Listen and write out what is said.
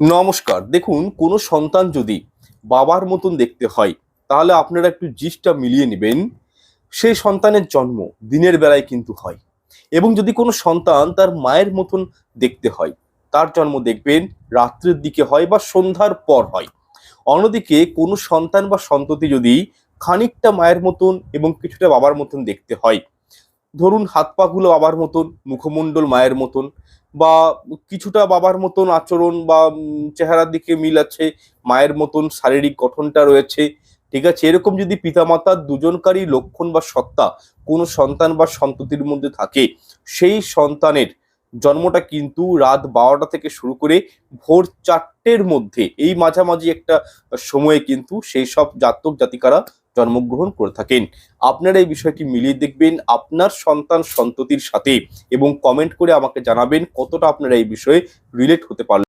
নমস্কার। দেখুন, কোনো সন্তান যদি বাবার মতন দেখতে হয়, তাহলে আপনারা একটু জিসটা মিলিয়ে নেবেন। সেই সন্তানের জন্ম দিনের বেলায় কিন্তু হয়। এবং যদি কোনো সন্তান তার মায়ের মতন দেখতে হয়, তার জন্ম দেখবেন, রাত্রের দিকে হয় বা সন্ধ্যার পর হয়। অন্যদিকে কোনো সন্তান বা সন্ততি যদি খানিকটা মায়ের মতন এবং কিছুটা বাবার মতন দেখতে হয় ধরুন হাত পাগুলো বাবার মতন, মুখমণ্ডল মায়ের মতন, বা কিছুটা বাবার মতন আচরণ বা চেহারার দিকে মিল আছে, মায়ের মতন শারীরিক গঠনটা রয়েছে, ঠিক আছে? এরকম যদি পিতামাতার দুজনকারই লক্ষণ বা সত্তা কোনো সন্তান বা সন্ততির মধ্যে থাকে, সেই সন্তানের জন্মটা কিন্তু রাত বারোটা থেকে শুরু করে ভোর চারটের মধ্যে, এই মাঝামাঝি একটা সময়ে কিন্তু সেই সব জাতক জাতিকারা জন্মগ্রহণ করে থাকেন। আপনারা এই বিষয়টি মিলিয়ে দেখবেন, আপনার সন্তান সন্ততির সাথে এবং কমেন্ট করে আমাকে জানাবেন কতটা আপনারা এই বিষয়ে রিলেট হতে পারলেন।